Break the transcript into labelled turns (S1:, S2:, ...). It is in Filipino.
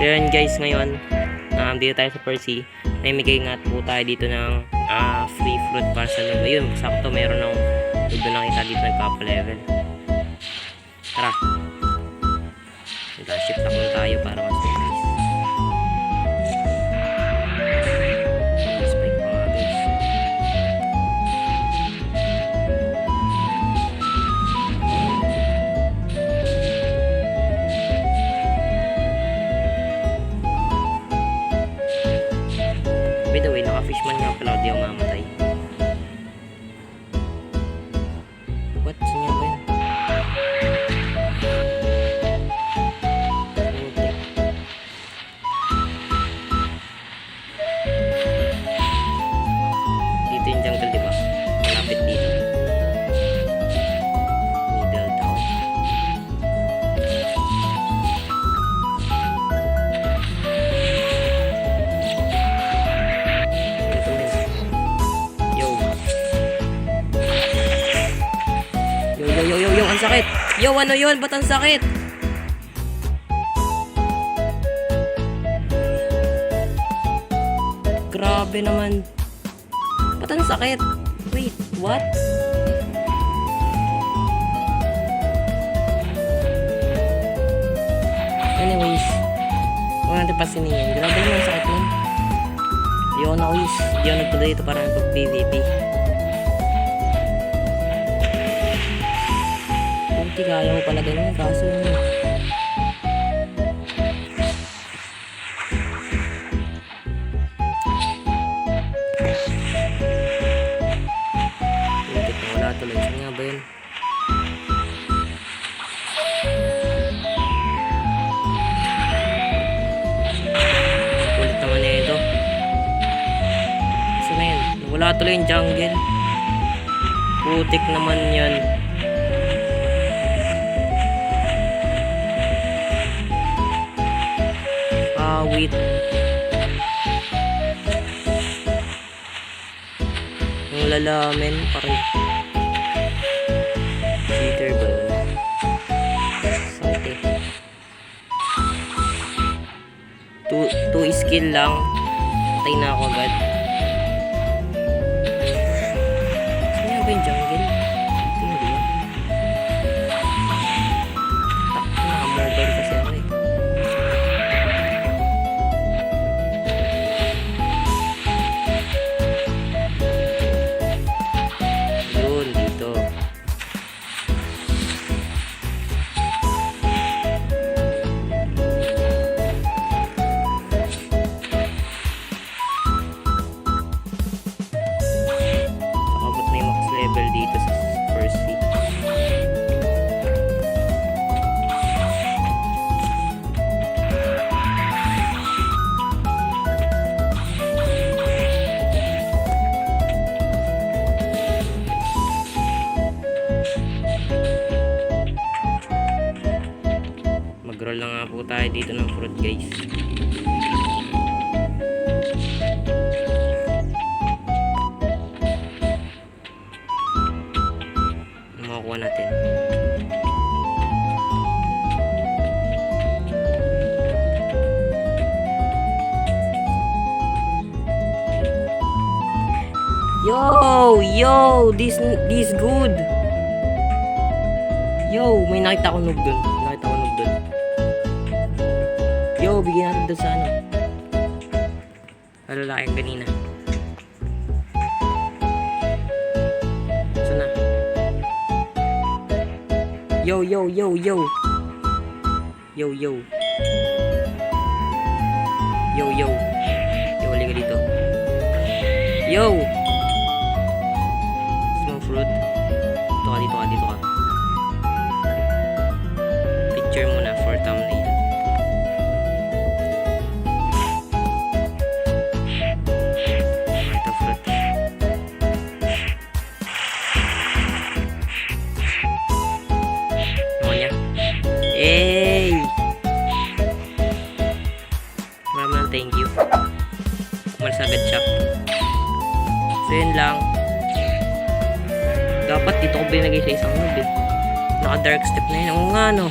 S1: So yun guys, ngayon, um, dito tayo sa Percy. Namimigay nga po tayo dito ng ah, free fruit para sa noob. Ayun, sakto meron ng noob na nakita dito nagpapa-level. Tara. Nag-shift ako na tayo para mas the way, naka-fishman nga pala ang sakit. Yo, ano yun? Ba't ang sakit? Grabe naman. Ba't ang sakit? Wait, what? Anyways, huwag natin pasinin yun. Grabe ang sakit nun. Di ako na-wish. Di ako dito para mag-PVP. Kaya ko pala ganyan. Kaso tuloy. Saan nga ba yun? Kulit naman na ito. Kasi na yun, wala tuloy yung jungle. Putik naman yan. Wait. Yung lalamin, parang... Cheater ba yun? Sakit eh. Two, two skill lang. Patay na ako agad. Tayo dito ng fruit guys. Ano makukuha natin? Yo! Yo! This, this good! Yo! May nakita ko noob dun. Nakita. Yo! Bigyan natin dun sa ano. Sa lalaki kanina. Saan na? Yo, yo, yo, yo. Yo, yo. Yo, yo. Yo, halika dito. Yo! So yun lang. Dapat dito ko binagay sa isang noob eh. Naka dark step na yun. Oo nga no.